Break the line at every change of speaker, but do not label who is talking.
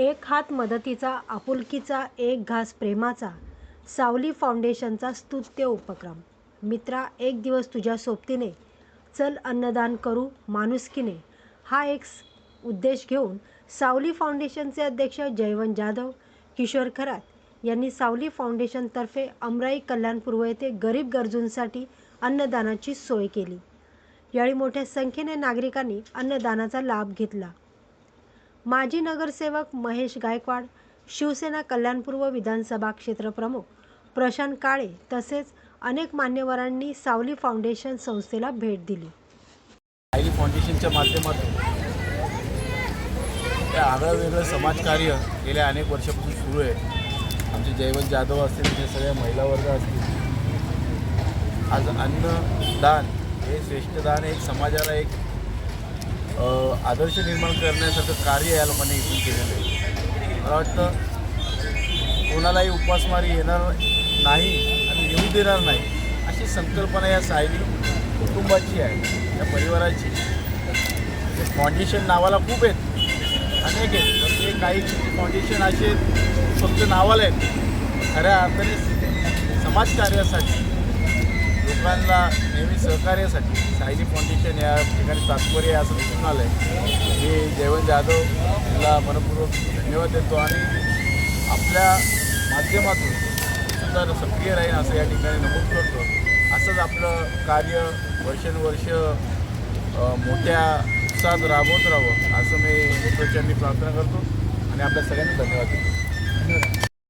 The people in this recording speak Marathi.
एक हात मदतीचा आपुलकीचा एक घास प्रेमाचा सावली फाउंडेशनचा स्तुत्य उपक्रम. मित्रा एक दिवस तुझ्या सोबतीने. चल अन्नदान करू माणुसकीने. हा एक उद्देश घेऊन सावली फाउंडेशनचे अध्यक्ष जयवंत जाधव किशोर खरात यांनी सावली फाउंडेशनतर्फे अमराई कल्याणपूर्व येथे गरीब गरजूंसाठी अन्नदानाची सोय केली. यावेळी मोठ्या संख्येने नागरिकांनी अन्नदानाचा लाभ घेतला. माजी नगरसेवक महेश गायकवाड शिवसेना कल्याणपूर्व विधानसभा क्षेत्रप्रमुख प्रशांत काळे तसेच अनेक मान्यवरांनी सावली फाउंडेशन संस्थेला भेट दिली.
सावली फाउंडेशनच्या माध्यमातून हे आगळं वेगळं समाजकार्य गेल्या अनेक वर्षापासून सुरू आहे. आमचे जयवंत जाधव असतील म्हणजे सगळ्या महिला वर्ग असतील. आज अन्नदान हे श्रेष्ठ दान एक समाजाला एक आदर्श निर्माण करण्यासारखं कार्य या लोकांनी इथून केलेलं आहे. मला वाटतं कोणालाही उपासमारी येणार नाही आणि येऊ देणार नाही अशी संकल्पना या सायली कुटुंबाची आहे या परिवाराची. ते फाउंडेशन नावाला खूप आहेत. अनेक आहेत. पण ते काही फाउंडेशन असे फक्त नावाला आहेत. खऱ्या अर्थाने समाजकार्यासाठी लोकांना नेहमी सहकार्यासाठी सायली फाउंडेशन या ठिकाणी तात्पर्य असं दिसून आलं आहे मी जयवंत जाधव यांना मनपूर्वक धन्यवाद देतो आणि आपल्या माध्यमातून सुद्धा सक्रिय राहील असं या ठिकाणी नमूद करतो. असंच आपलं कार्य वर्षानुवर्ष मोठ्या उत्साहात राबवत राहावं असं मी ईश्वरचरणी प्रार्थना करतो आणि आपल्या सगळ्यांनी धन्यवाद देतो.